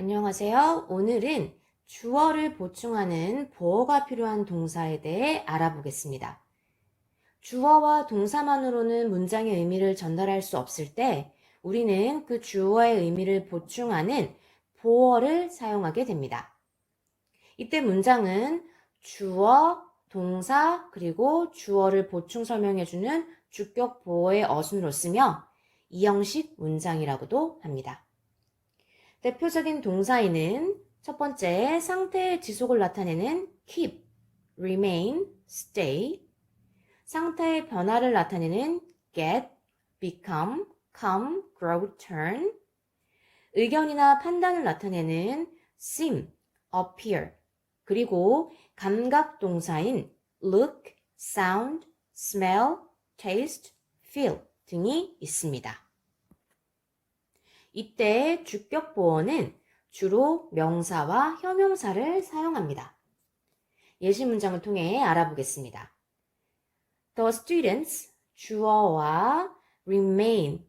안녕하세요. 오늘은 주어를 보충하는 보어가 필요한 동사에 대해 알아보겠습니다. 주어와 동사만으로는 문장의 의미를 전달할 수 없을 때 우리는 그 주어의 의미를 보충하는 보어를 사용하게 됩니다. 이때 문장은 주어, 동사, 그리고 주어를 보충 설명해주는 주격 보어의 어순으로 쓰며 이형식 문장이라고도 합니다. 대표적인 동사에는 첫 번째 상태의 지속을 나타내는 keep, remain, stay, 상태의 변화를 나타내는 get, become, come, grow, turn, 의견이나 판단을 나타내는 seem, appear, 그리고 감각 동사인 look, sound, smell, taste, feel 등이 있습니다. 이때 주격 보어는 주로 명사와 형용사를 사용합니다. 예시 문장을 통해 알아보겠습니다. The students 주어와 remain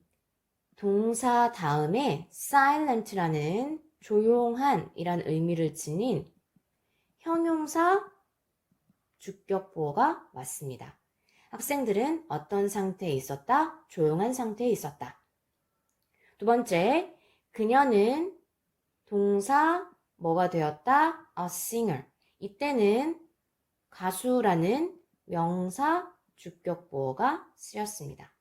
동사 다음에 silent라는 조용한 이란 의미를 지닌 형용사 주격 보어가 왔습니다. 학생들은 어떤 상태에 있었다? 조용한 상태에 있었다. 두 번째, 그녀는 동사 뭐가 되었다? a singer. 이때는 가수라는 명사 주격 보어가 쓰였습니다.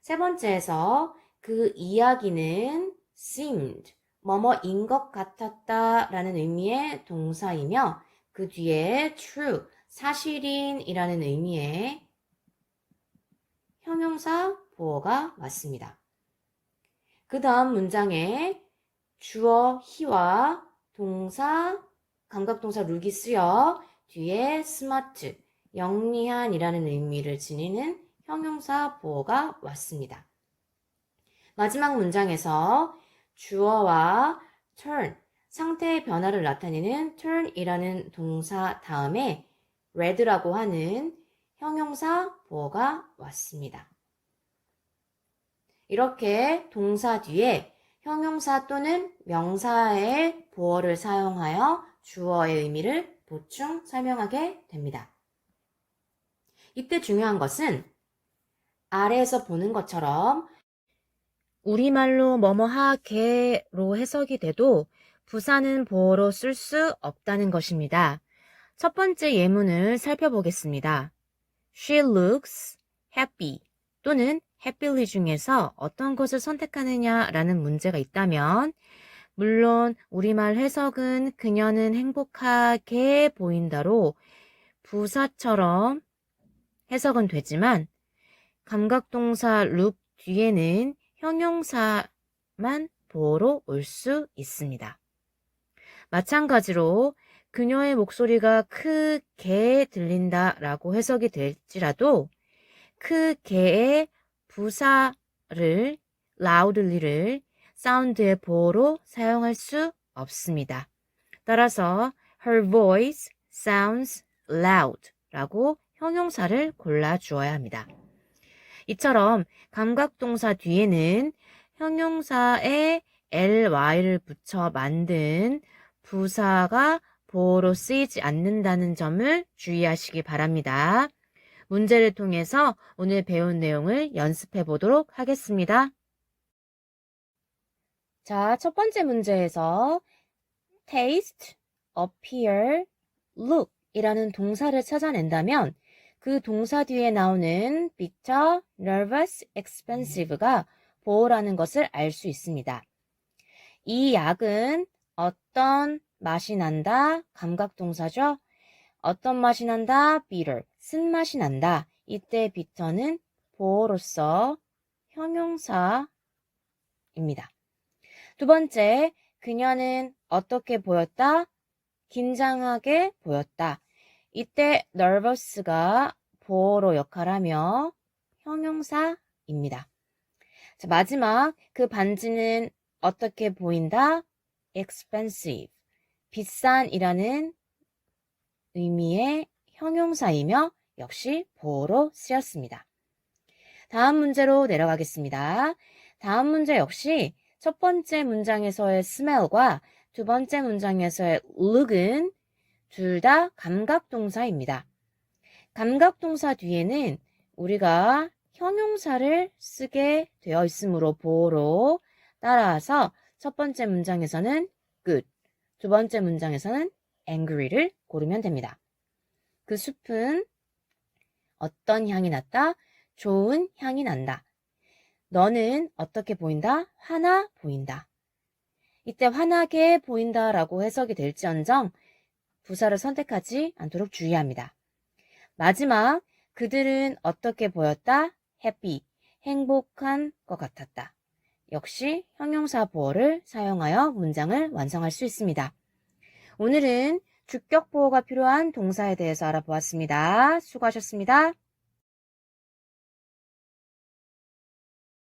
세 번째에서 그 이야기는 seemed, 뭐뭐인 것 같았다 라는 의미의 동사이며 그 뒤에 true, 사실인이라는 의미의 형용사 보어가 왔습니다. 그 다음 문장에 주어 he와 동사, 감각동사 룩이 쓰여 뒤에 smart, 영리한이라는 의미를 지니는 형용사 보어가 왔습니다. 마지막 문장에서 주어와 turn, 상태의 변화를 나타내는 turn이라는 동사 다음에 red라고 하는 형용사 보어가 왔습니다. 이렇게 동사 뒤에 형용사 또는 명사의 보어를 사용하여 주어의 의미를 보충 설명하게 됩니다. 이때 중요한 것은 아래에서 보는 것처럼 우리말로 뭐뭐하게로 해석이 돼도 부사는 보어로 쓸 수 없다는 것입니다. 첫 번째 예문을 살펴보겠습니다. She looks happy 또는 happily 중에서 어떤 것을 선택하느냐라는 문제가 있다면 물론 우리말 해석은 그녀는 행복하게 보인다로 부사처럼 해석은 되지만 감각동사 look 뒤에는 형용사만 보어로 올수 있습니다. 마찬가지로 그녀의 목소리가 크게 들린다라고 해석이 될지라도 크게의 부사를 loudly를 사운드의 보어로 사용할 수 없습니다. 따라서 her voice sounds loud 라고 형용사를 골라 주어야 합니다. 이처럼 감각 동사 뒤에는 형용사에 ly를 붙여 만든 부사가 보어로 쓰이지 않는다는 점을 주의하시기 바랍니다. 문제를 통해서 오늘 배운 내용을 연습해 보도록 하겠습니다. 자, 첫 번째 문제에서 taste, appear, look 이라는 동사를 찾아낸다면 그 동사 뒤에 나오는 bitter, nervous, expensive가 보어라는 것을 알 수 있습니다. 이 약은 어떤 맛이 난다? 감각 동사죠? 어떤 맛이 난다? bitter, 쓴맛이 난다. 이때 bitter는 보어로서 형용사입니다. 두 번째, 그녀는 어떻게 보였다? 긴장하게 보였다. 이때 nervous가 보어로 역할하며 형용사입니다. 자, 마지막 그 반지는 어떻게 보인다? expensive. 비싼이라는 의미의 형용사이며 역시 보어로 쓰였습니다. 다음 문제로 내려가겠습니다. 다음 문제 역시 첫 번째 문장에서의 smell과 두 번째 문장에서의 look은 둘 다 감각 동사입니다. 감각 동사 뒤에는 우리가 형용사를 쓰게 되어 있으므로 보로 따라서 첫 번째 문장에서는 good, 두 번째 문장에서는 angry를 고르면 됩니다. 그 숲은 어떤 향이 났다? 좋은 향이 난다. 너는 어떻게 보인다? 화나 보인다. 이때 화나게 보인다라고 해석이 될지언정 부사를 선택하지 않도록 주의합니다. 마지막, 그들은 어떻게 보였다? happy, 행복한 것 같았다. 역시 형용사 보어를 사용하여 문장을 완성할 수 있습니다. 오늘은 주격 보호가 필요한 동사에 대해서 알아보았습니다. 수고하셨습니다.